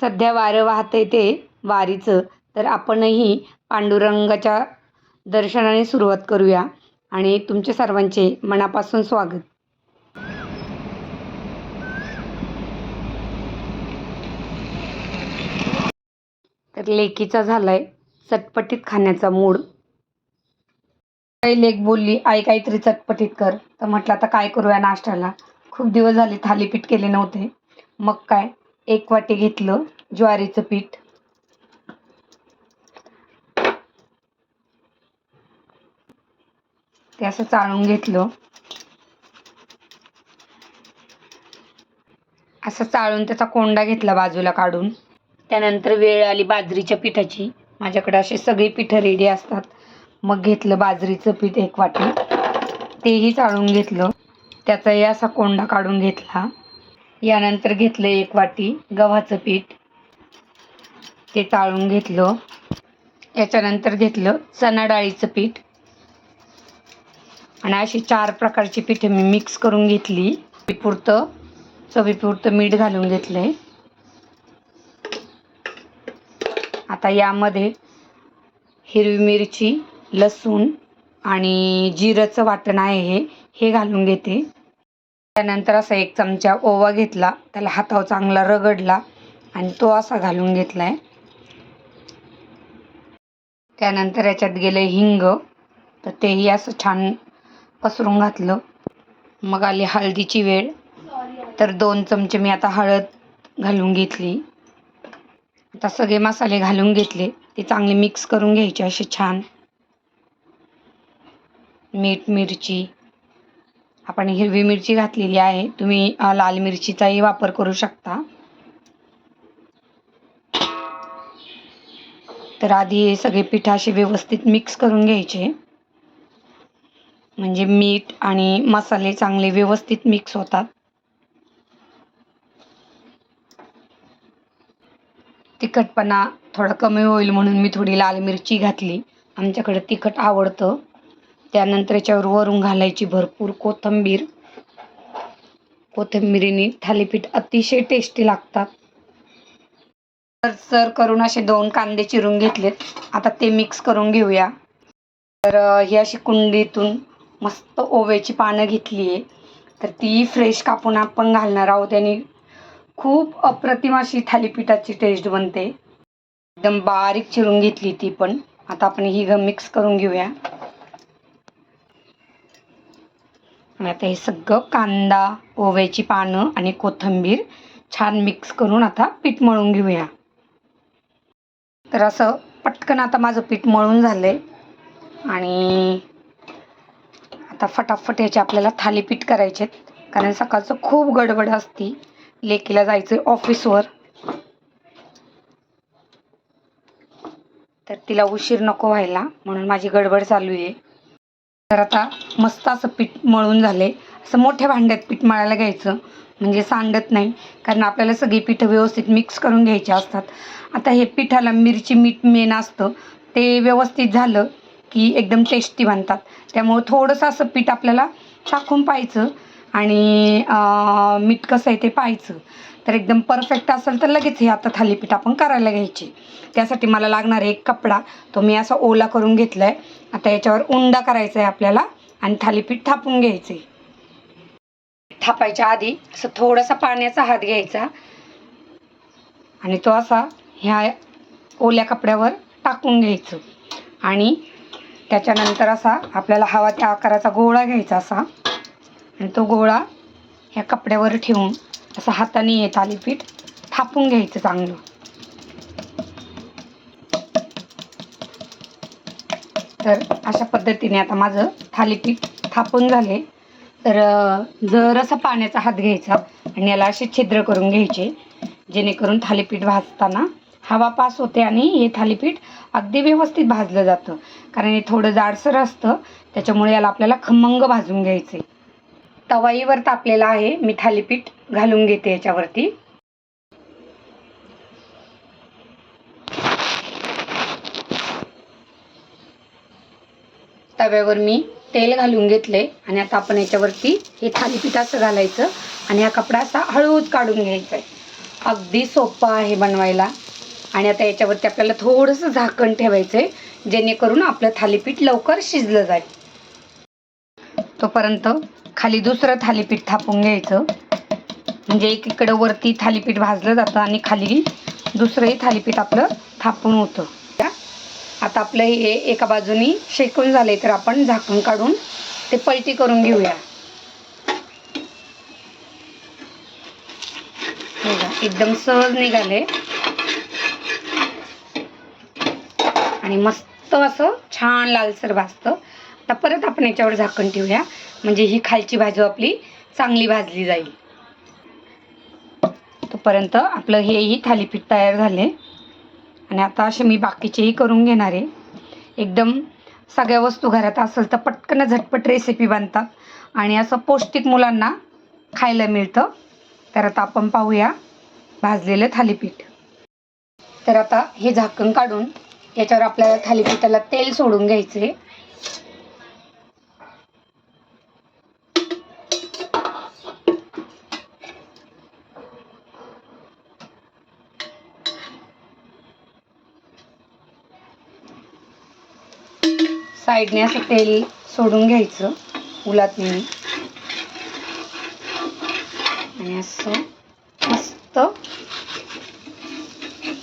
सध्या वारं वाहतंय ते वारीचं. तर आपणही पांडुरंगाच्या दर्शनाने सुरुवात करूया आणि तुमच्या सर्वांचे मनापासून स्वागत. तर लेकीचा झालाय चटपटीत खाण्याचा मूड. काही लेक बोलली आई काहीतरी चटपटीत कर. तर म्हटलं आता काय करूया नाश्त्याला? खूप दिवस झाले थालीपीठ केले नव्हते. मग काय? एक वाटी घेतलं ज्वारीचं पीठ. ते असं चाळून घेतलं. असं चाळून त्याचा कोंडा घेतला बाजूला काढून. त्यानंतर वेळ आली बाजरीच्या पिठाची. माझ्याकडे असे सगळी पिठं रेडी असतात. मग घेतलं बाजरीचं पीठ एक वाटी. तेही चाळून घेतलं. त्याचाही असा कोंडा काढून घेतला. यानंतर घेतलं एक वाटी गव्हाचं पीठ. ते टाळून घेतलं. याच्यानंतर घेतलं चणा डाळीचं पीठ. आणि अशी चार प्रकारची पिठे मी मिक्स करून घेतली. पुरतं चवीपुरतं मीठ घालून घेतलं आहे आता यामध्ये हिरवी मिरची लसूण आणि जिरंचं वाटण आहे हे हे घालून घेते. त्यानंतर असा एक चमचा ओवा घेतला त्याला हातावर चांगला रगडला आणि तो असा घालून घेतला आहे त्यानंतर याच्यात गेलं हिंग तर तेही असं छान पसरून घातलं. मग आली हळदीची वेळ. तर दोन चमचे मी आता हळद घालून घेतली. आता सगळे मसाले घालून घेतले. ते चांगले मिक्स करून घ्यायचे असे छान. मीठ मिरची आपण हिरवी मिरची घातलेली आहे. तुम्ही लाल मिरचीचाही वापर करू शकता. तर आधी हे सगळे पीठ असे व्यवस्थित मिक्स करून घ्यायचे. म्हणजे मीठ आणि मसाले चांगले व्यवस्थित मिक्स होतात. तिखटपणा थोडा कमी होईल म्हणून मी थोडी लाल मिरची घातली. आमच्याकडे तिखट आवडतं. त्यानंतर याच्यावर वरून घालायची भरपूर कोथिंबीर. कोथिंबिरीने थालीपीठ अतिशय टेस्टी लागतात. तर सर करून असे दोन कांदे चिरून घेतलेत. आता ते मिक्स करून घेऊया. तर ही अशी कुंडीतून मस्त ओव्याची पानं घेतली आहे. तर ती फ्रेश कापून आपण घालणार आहोत आणि खूप अप्रतिम अशी थालीपीठाची टेस्ट बनते. एकदम बारीक चिरून घेतली ती पण. आता आपण ही मिक्स करून घेऊया. आणि आता हे सगळं कांदा ओव्याची पानं आणि कोथिंबीर छान मिक्स करून आता पीठ मळून घेऊया. तर असं पटकन आता माझं पीठ मळून झालंय. आणि आता फटाफट याचे आपल्याला थालीपीठ करायचे आहेत. कारण सकाळचं खूप गडबड असती. लेकीला जायचं ऑफिसवर. तर तिला उशीर नको व्हायला. म्हणून माझी गडबड चालू आहे. तर आता मस्त असं पीठ मळून झाले. असं मोठ्या भांड्यात पीठ मळायला घ्यायचं. म्हणजे सांडत नाही. कारण आपल्याला सगळी पिठं व्यवस्थित मिक्स करून घ्यायची असतात. आता हे पिठाला मिरची मीठ मेन असतं. ते व्यवस्थित झालं की एकदम टेस्टी बनतात. त्यामुळं थोडंसं असं पीठ आपल्याला टाकून पाहायचं. आणि मीठ कसं आहे ते पाहायचं. तर एकदम परफेक्ट असेल तर लगेच हे आता थालीपीठ आपण करायला घ्यायची. त्यासाठी मला लागणार एक कपडा. तो मी असा ओला करून घेतला आहे आता याच्यावर उंडा करायचा आहे आपल्याला आणि थालीपीठ थापून घ्यायचं आहे थापायच्या आधी असं थोडासा पाण्याचा हात घ्यायचा. आणि तो असा ह्या ओल्या कपड्यावर टाकून घ्यायचं. आणि त्याच्यानंतर असा आपल्याला हवा त्या आकाराचा गोळा घ्यायचा असा. आणि तो गोळा ह्या कपड्यावर ठेवून असं हाताने हे थालीपीठ थापून घ्यायचं चांगलं. तर अशा पद्धतीने आता माझं थालीपीठ थापून झाले. तर जरासा पाण्याचा हात घ्यायचा आणि याला असे छिद्र करून घ्यायचे जेणेकरून थालीपीठ भाजताना हवा पास होते आणि हे थालीपीठ अगदी व्यवस्थित भाजलं जातं. कारण हे थोडं जाडसर असतं त्याच्यामुळे याला आपल्याला खमंग भाजून घ्यायचे तवाईवर तापलेला आहे मी थालीपीठ. घालून घेते याच्यावरती. तव्यावर मी तेल घालून घेतले आणि आता आपण याच्यावरती हे थालीपीठ असं घालायचं आणि हा कपडा असा हळूच काढून घ्यायचा आहे अगदी सोपं आहे बनवायला. आणि आता याच्यावरती आपल्याला थोडंसं झाकण ठेवायचं आहे जेणेकरून आपलं थालीपीठ लवकर शिजलं जाईल. तोपर्यंत खाली दुसरं थालीपीठ थापून घ्यायचं. म्हणजे एकीकडं वरती थालीपीठ भाजलं जातं आणि खाली दुसरंही थालीपीठ आपलं थापून होतं. आता आपलं हे एका बाजूनी शेकून झाले तर आपण झाकण काढून ते पलटी करून घेऊया. एकदम सहज निघाले आणि मस्त असं छान लालसर भाजतं. आता परत आपण याच्यावर झाकण ठेवूया. म्हणजे ही खालची भाजी आपली चांगली भाजली जाईल. तोपर्यंत आपलं हेही थालीपीठ तयार झाले. आणि आता असे मी बाकीचेही करून घेणार आहे. एकदम सगळ्या वस्तू घरात असेल तर पटकन झटपट रेसिपी बनतात. आणि असं पौष्टिक मुलांना खायला मिळतं. तर आता आपण पाहूया भाजलेलं थालीपीठ. तर आता हे झाकण काढून याच्यावर आपल्याला थालीपीठाला तेल सोडून घ्यायचे साईडने असं तेल सोडून घ्यायचं उलातने आणि असं मस्त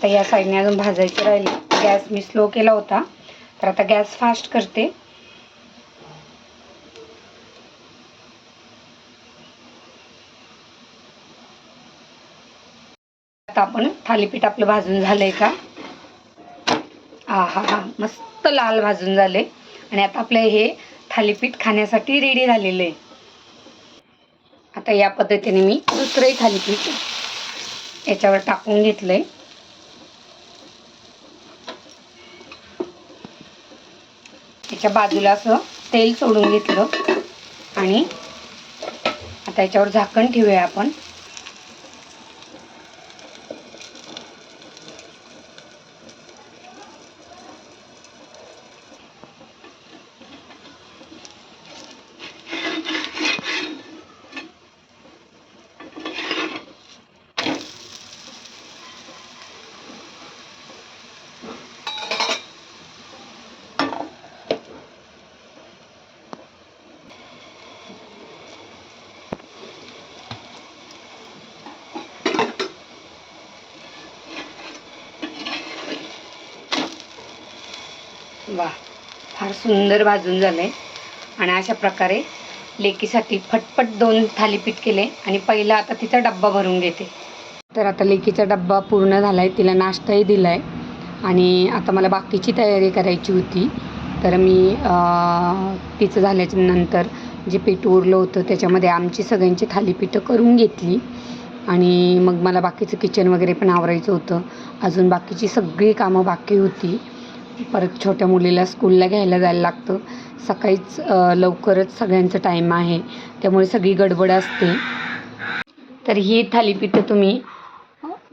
तर या साईडने अजून भाजायचं राहिलं. गॅस मी स्लो केला होता तर आता गॅस फास्ट करते. आता आपण थालीपीठ आपलं भाजून झालंय का? हा हा हा मस्त लाल भाजून झाले आणि आता आपलं हे थालीपीठ खाण्यासाठी रेडी झालेलं आहे. आता या पद्धतीने मी दुसरंही थालीपीठ याच्यावर टाकून घेतलंय. याच्या बाजूला असं तेल सोडून घेतलं. आणि आता याच्यावर झाकण ठेवूया आपण. वा फार सुंदर भाजून झालंय. आणि अशा प्रकारे लेकीसाठी फटफट दोन थालीपीठ केले आणि पहिला आता तिचा डब्बा भरून घेते. तर आता लेकीचा डब्बा पूर्ण झाला आहे तिला नाश्ताही दिला आहे आणि आता मला बाकीची तयारी करायची होती. तर मी तिचं झाल्याच्यानंतर जे पीठ उरलं होतं त्याच्यामध्ये आमची सगळ्यांची थालीपीठं करून घेतली. आणि मग मला बाकीचं किचन वगैरे पण आवरायचं होतं. अजून बाकीची सगळी कामं बाकी होती. परत छोट्या मुलीला स्कूलला घ्यायला जायला लागतं. सकाळीच लवकरच सगळ्यांचं टाईम आहे. त्यामुळे सगळी गडबड असते. तर ही थालीपीठं तुम्ही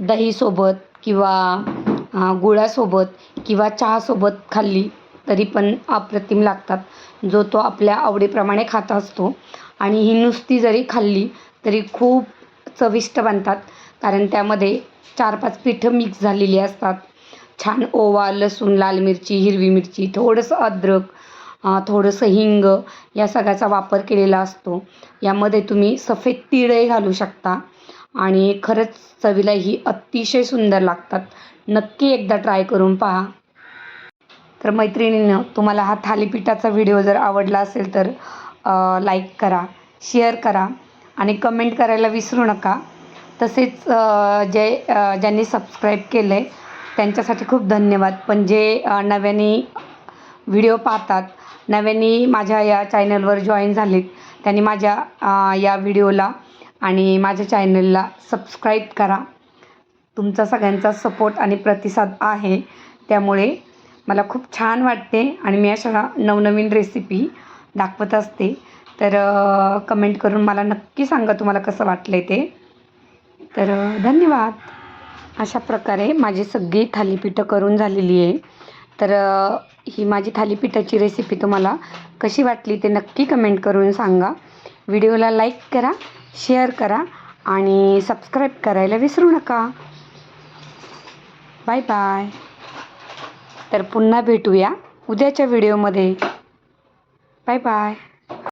दहीसोबत किंवा गुळासोबत किंवा चहासोबत खाल्ली तरी पण अप्रतिम लागतात. जो तो आपल्या आवडीप्रमाणे खात असतो. आणि ही नुसती जरी खाल्ली तरी खूप चविष्ट बनतात. कारण त्यामध्ये चार पाच पिठं मिक्स झालेली असतात. छान ओवा लसूण लाल मिरची हिरवी मिरची थोडंसं अद्रक थोडंसं हिंग या सगळ्याचा वापर केलेला असतो. यामध्ये तुम्ही सफेद तिळही घालू शकता आणि खरंच चवीला ही अतिशय सुंदर लागतात. नक्की एकदा ट्राय करून पहा. तर मैत्रिणीनं तुम्हाला हा थालीपीठाचा व्हिडिओ जर आवडला असेल तर लाईक करा शेअर करा आणि कमेंट करायला विसरू नका. तसेच जे ज्यांनी सबस्क्राईब केलं आहे त्यांच्यासाठी खूप धन्यवाद. पण जे नव्याने व्हिडिओ पाहतात नव्याने माझ्या या चॅनलवर जॉईन झालेत त्यांनी माझ्या या व्हिडिओला आणि माझ्या चॅनलला सबस्क्राईब करा. तुमचा सगळ्यांचा सपोर्ट आणि प्रतिसाद आहे. त्यामुळे मला खूप छान वाटते आणि मी अशा नवनवीन रेसिपी दाखवत असते. तर कमेंट करून मला नक्की सांगा तुम्हाला कसं वाटलं आहे ते. तर धन्यवाद. अशा प्रकारे माझी सगळी थालीपीठं करून झालेली आहे. तर ही माझी थालीपीठाची रेसिपी तुम्हाला कशी वाटली ते नक्की कमेंट करून सांगा. व्हिडिओला लाईक करा शेअर करा आणि सबस्क्राईब करायला विसरू नका. बाय बाय तर पुन्हा भेटूया उद्याच्या व्हिडिओमध्ये बाय बाय